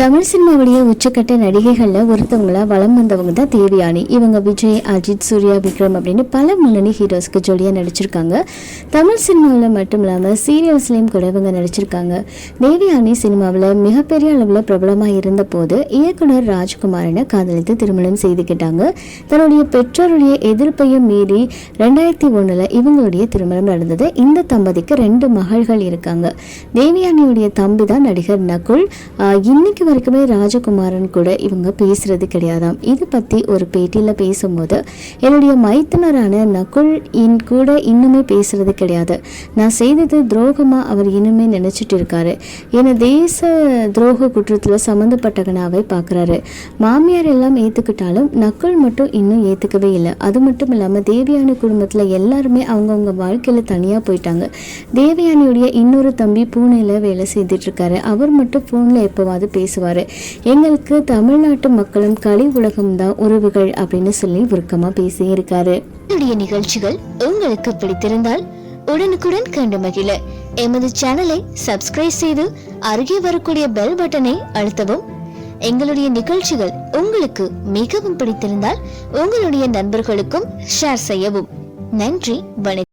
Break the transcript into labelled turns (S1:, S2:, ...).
S1: தமிழ் சினிமாவுடைய உச்சக்கட்ட நடிகைகளில் ஒருத்தவங்கள வலம் வந்தவங்க தான் தேவியானி. இவங்க விஜய் அஜித் சூர்யா விக்ரம் அப்படின்னு பல முன்னணி ஹீரோஸ்க்கு ஜோடியாக நடிச்சிருக்காங்க. தமிழ் சினிமாவில் மட்டும் இல்லாமல் சீரியல்ஸ்லேயும் கூட இவங்க நடிச்சிருக்காங்க. தேவியானி சினிமாவில் மிகப்பெரிய அளவில் பிரபலமாக இருந்தபோது இயக்குனர் ராஜ்குமாரனை காதலித்து திருமணம் செய்துக்கிட்டாங்க தன்னுடைய பெற்றோருடைய எதிர்ப்பையும் மீறி ரெண்டாயிரத்தி ஒன்றில் இவங்களுடைய திருமணம் நடந்தது. இந்த தம்பதிக்கு ரெண்டு மகள்கள் இருக்காங்க. தேவியானியுடைய தம்பி தான் நடிகர் நகுல். இன்னைக்கு வரைக்குமே ராஜகுமாரன் கூட இவங்க பேசுறது கிடையாதாம். இது பற்றி ஒரு பேட்டியில் பேசும்போது என்னுடைய மைத்தனரான நகுல் இன் கூட இன்னுமே பேசுறது கிடையாது. நான் செய்தது துரோகமாக அவர் இன்னுமே நினச்சிட்டு இருக்காரு. என்னை தேச துரோக குற்றத்தில் சம்மந்தப்பட்டவனாவே பார்க்குறாரு மாமியார் எல்லாம் ஏற்றுக்கிட்டாலும் நக்குள் மட்டும் இன்னும் ஏற்றுக்கவே இல்லை. அது மட்டும் இல்லாமல் தேவயானி குடும்பத்தில் எல்லாருமே அவங்கவுங்க வாழ்க்கையில் தனியாக போயிட்டாங்க. தேவயானியுடைய இன்னொரு தம்பி பூனேல வேலை செய்துட்டு இருக்காரு. அவர் மட்டும் ஃபோனில் எப்போவாது பேசுவார். எங்களுக்கு தமிழ்நாட்டு மக்களும் கலி உலகம் தான் உறவுகள் அப்படின்னு சொல்லி உருக்கமாக பேசியிருக்காரு
S2: என்னுடைய நிகழ்ச்சிகள் உங்களுக்கு பிடித்திருந்தால் உடனுக்குடன் கண்டு மகிழ. எமது சேனலை சப்ஸ்கிரைப் செய்து அருகே வரக்கூடிய பெல் பட்டனை அழுத்தவும். எங்களுடைய நிகழ்ச்சிகள் உங்களுக்கு மிகவும் பிடித்திருந்தால் உங்களுடைய நண்பர்களுக்கும் ஷேர் செய்யவும். நன்றி வணக்கம்.